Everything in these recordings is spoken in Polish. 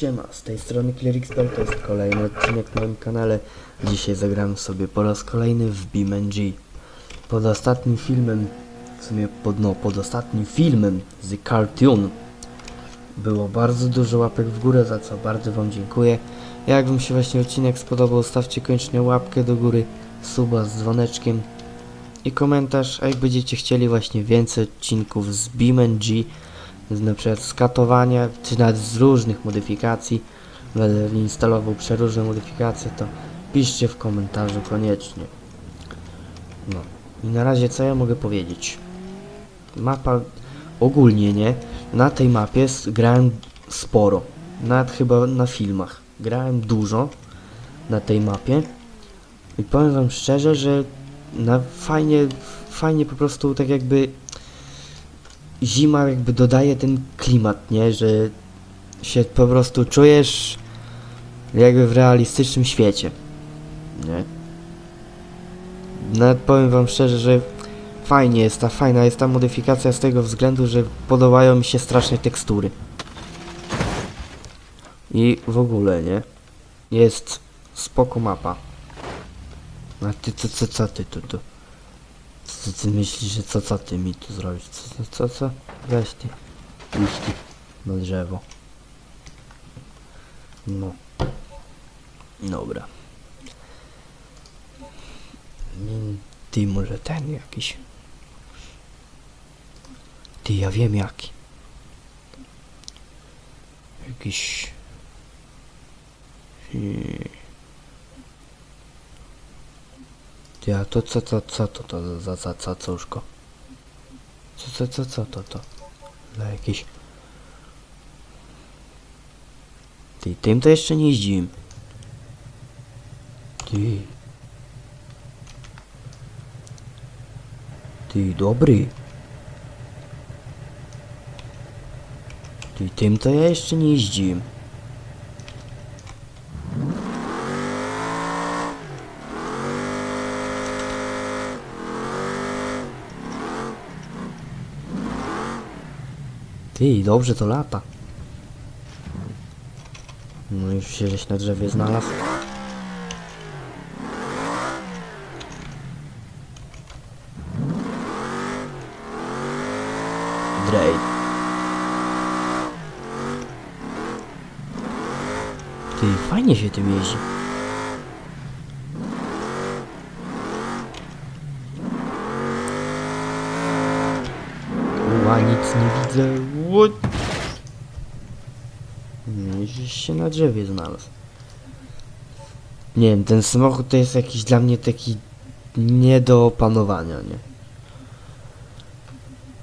Siema, z tej strony ClearXPL, to jest kolejny odcinek na moim kanale. Dzisiaj zagram sobie po raz kolejny w BeamNG. Pod ostatnim filmem, w sumie pod, no, pod ostatnim filmem z Cartoon było bardzo dużo łapek w górę, za co bardzo wam dziękuję. Jak wam się właśnie odcinek spodobał, stawcie koniecznie łapkę do góry, suba z dzwoneczkiem i komentarz, a jak będziecie chcieli właśnie więcej odcinków z BeamNG, na przykład z katowania, czy nawet z różnych modyfikacji, będę instalował przeróżne modyfikacje, to piszcie w komentarzu koniecznie. No i na razie co ja mogę powiedzieć? Mapa ogólnie nie, na tej mapie grałem sporo, nawet chyba na filmach. Grałem dużo na tej mapie i powiem wam szczerze, że na fajnie, fajnie po prostu tak jakby zima jakby dodaje ten klimat, nie? Że się po prostu czujesz jakby w realistycznym świecie, nie? Nawet powiem wam szczerze, że fajnie jest ta, fajna jest ta modyfikacja z tego względu, że podobają mi się strasznie tekstury. I w ogóle, nie? Jest spoko mapa. A ty, co, co, co ty tu, tu? Co ty myślisz, że co, co ty mi tu zrobisz? Co, co, co? Weź ty. Idź ty na drzewo. No. Dobra. Ty może ten jakiś. Ty, ja wiem jaki. Jakiś... Hmm. Ty, a to co, co, co to, to za, za cacuszko? Co, co, co, co to, to? Dla jakieś... Ty, tym to jeszcze nie jeździłem. Ty. Ty, dobry. Ty, tym to ja jeszcze nie jeździłem. Ty, dobrze to lata. No już się żeś na drzewie znalazł. Drej. Ty, fajnie się tym jeździ. Ła, nic nie widzę. What? Się na drzewie znalazł. Nie wiem, ten samochód to jest jakiś dla mnie taki nie do opanowania, nie?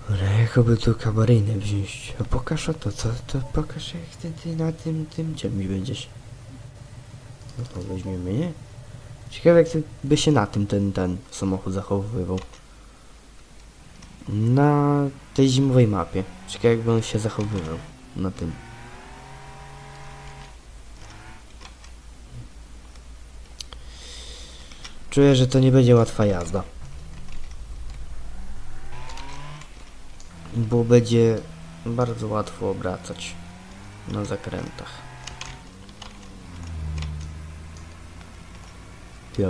Ale jakoby tu kabarynę wziąć. A pokaż o to, co to pokaż jak ty, ty na tym, tym czymś będziesz. No to weźmiemy, nie? Ciekawe jak by się na tym ten, ten samochód zachowywał. Na tej zimowej mapie. Ciekawe jakby on się zachowywał na tym. Czuję, że to nie będzie łatwa jazda. Bo będzie bardzo łatwo obracać na zakrętach.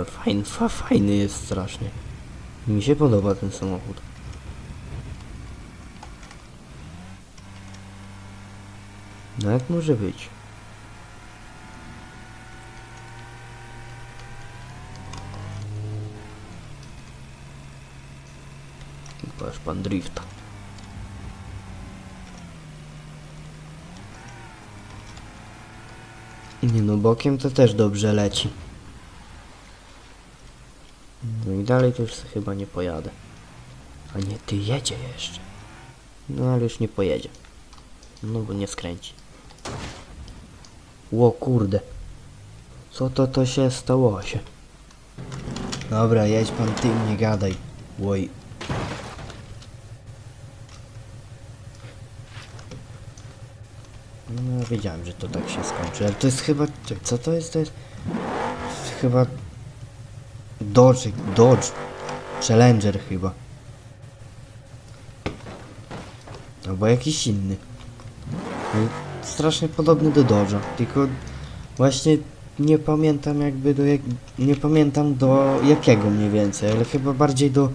Fajny, fa, fajny jest strasznie. Mi się podoba ten samochód. Nawet może być. Patrz pan drifta. Nie no, bokiem to też dobrze leci. No i dalej to już chyba nie pojadę. A nie, ty jedzie jeszcze. No ale już nie pojedzie. No bo nie skręci. Ło kurde. Co to to się stało się? Dobra, jedź pan tym, nie gadaj. Oj. No wiedziałem, że to tak się skończy, ale to jest chyba... Co to jest? To jest... to jest chyba... Dodge, Dodge. Challenger chyba. Albo jakiś inny. No strasznie podobny do Dodge'a, tylko właśnie nie pamiętam jakby do jak... nie pamiętam do jakiego mniej więcej, ale chyba bardziej do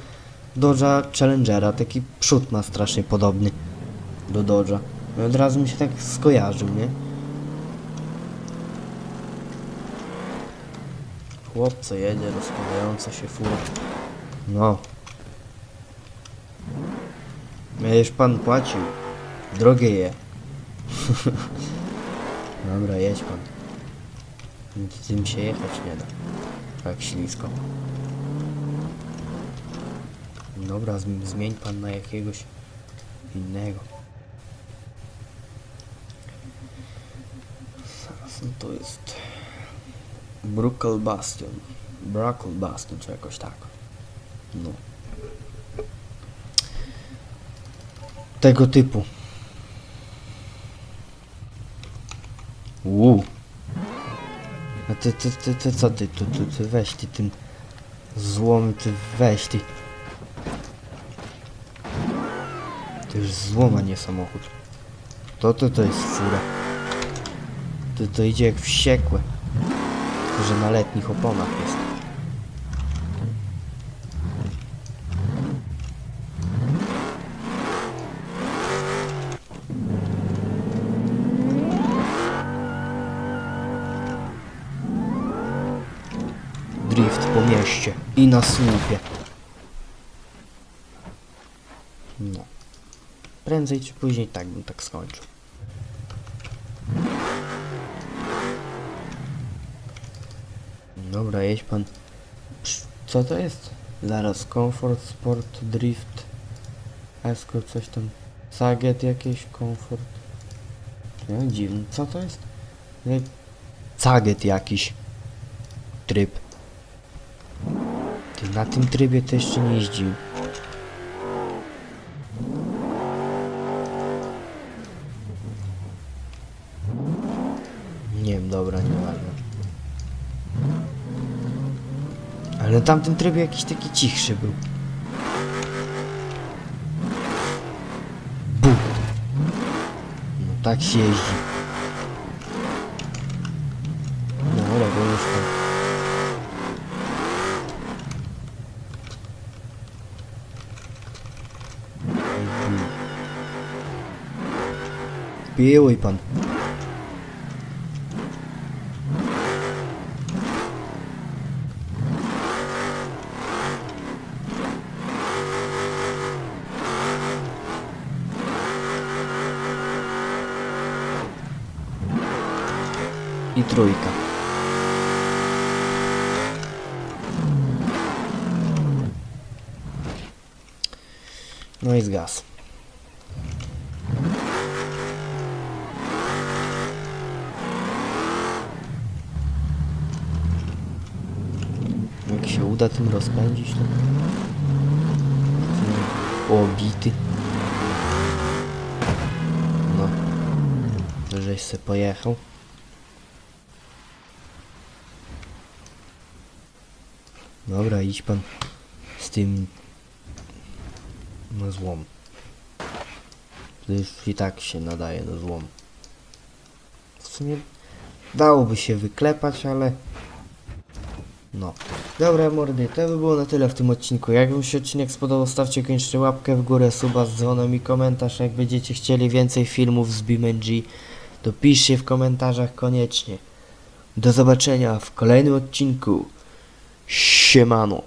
Dodge'a Challengera, taki przód ma strasznie podobny do Dodge'a. I od razu mi się tak skojarzył, nie? Chłopco jedzie, rozpadająca się fura. No. Będziesz pan płacił. Drogie je. Dobra, jedź pan. Tym się jechać nie da. Tak ślisko. Dobra, zm- zmień pan na jakiegoś innego. Zaraz, no to jest... Bruckle Bastion. Bruckle Bastion, czy jakoś tak. No. Tego typu. Uuu. A ty, ty, ty, ty, co ty, tu, tu, ty, weź ty tym złom, ty, weź ty. To już złom, a nie samochód. To, to, to jest fura. To, to idzie jak wściekłe. Tylko, że na letnich oponach jest. Drift po mieście i na słupie. No. Prędzej czy później tak bym tak skończył. Dobra, jedź pan. Co to jest? Zaraz, Comfort, Sport, Drift, Escort, coś tam. Saget jakieś, Comfort. No dziwne, co to jest? Saget jakiś. Tryb. Na tym trybie to jeszcze nie jeździł. Nie wiem, dobra, nieważne. Ale na tamtym trybie jakiś taki cichszy był. Bum. No tak się jeździ. No, ale bo już tam. Mhm. Piłuj pan. I trójka. No i zgas. Się uda tym rozpędzić, to... O, bity. No. Żeś se pojechał. Dobra, idź pan z tym na złom. To już i tak się nadaje na złom. W sumie dałoby się wyklepać, ale no. Dobra mordy, to by było na tyle w tym odcinku. Jak wam się odcinek spodobał, stawcie koniecznie łapkę w górę, suba z dzwonem i komentarz. Jak będziecie chcieli więcej filmów z BeamNG, to piszcie w komentarzach koniecznie. Do zobaczenia w kolejnym odcinku. Siemano.